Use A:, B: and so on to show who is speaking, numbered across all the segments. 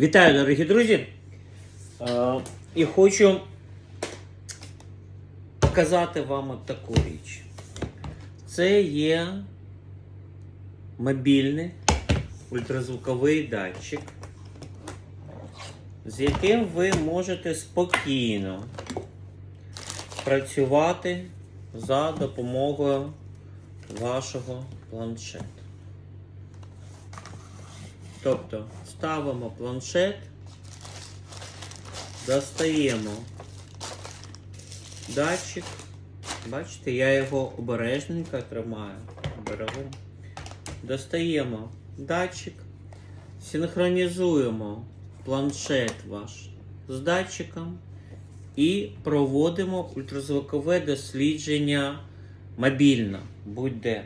A: Вітаю, дорогі друзі! Е, І хочу показати вам таку річ. Це є мобільний ультразвуковий датчик, з яким ви можете спокійно працювати за допомогою вашого планшету. Тобто ставимо планшет, достаємо датчик. Бачите, я його обережненько тримаю. Берегу. Достаємо датчик, синхронізуємо планшет ваш з датчиком і проводимо ультразвукове дослідження мобільно, будь-де.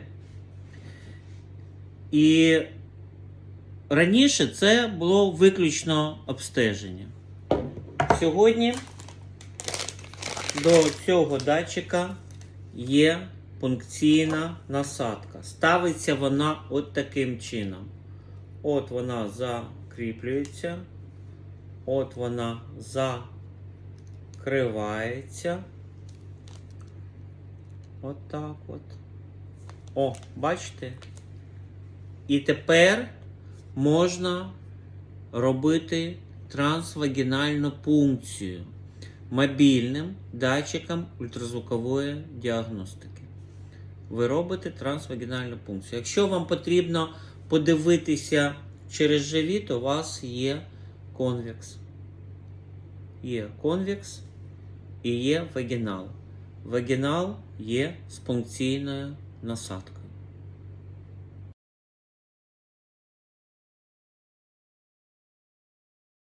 A: І Раніше це було виключно обстеження. Сьогодні до цього датчика є пункційна насадка. Ставиться вона от таким чином. От вона закріплюється, от вона закривається. От так от. О, бачите? І тепер можна робити трансвагінальну пункцію мобільним датчиком ультразвукової діагностики. Ви робите трансвагінальну пункцію. Якщо вам потрібно подивитися через живіт, у вас є конвекс. Є конвекс і є вагінал. Вагінал є з пункційною насадкою.